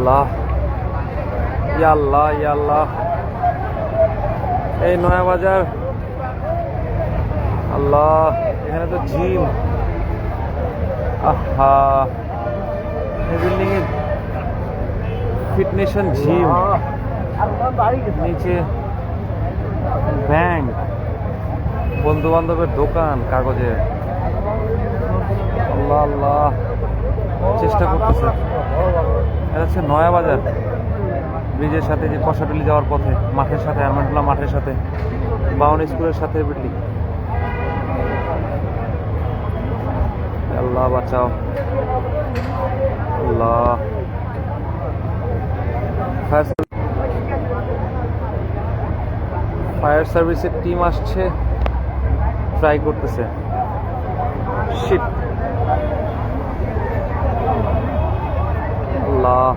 আল্লাহ। ইয়া আল্লাহ ইয়া আল্লাহ। এই নয়া বাজার। আল্লাহ, এখানে তো জিম। আহা। এই বিল্ডিং এ ফিটনেশন জিম। নিচে ব্যাংক। বন্ধু বান্ধবের দোকান কাগজের আল্লাহ আল্লাহ। চেষ্টা করতেছে। এটা হচ্ছে নয়া বাজার ব্রিজের সাথে যে কষাটুলি যাওয়ার পথে, মাঠের সাথে, আরমান্টুলা মাঠের সাথে, বাউন স্কুলের সাথে বিল্ডিং। আল্লাহ বাঁচাও। ফায়ার সার্ভিসের টিম আসছে। ট্রাই করতেছে। শিট আল্লাহ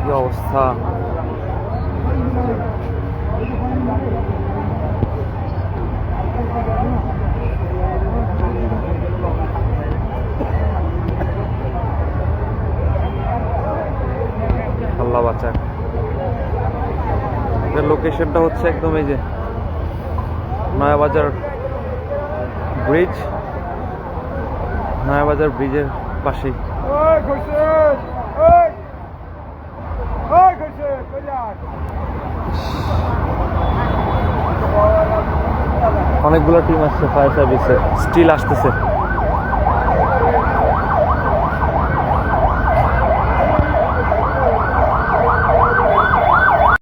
কি অবস্থা? আল্লাহ বাঁচাক। লোকেশনটা হচ্ছে একদম এই যে নয়াবাজার ব্রিজ নয়াবাজার ব্রিজের পাশেই! অনেকগুলো টিম আসছে ফায়ার সার্ভিসে স্টিল আসতেছে।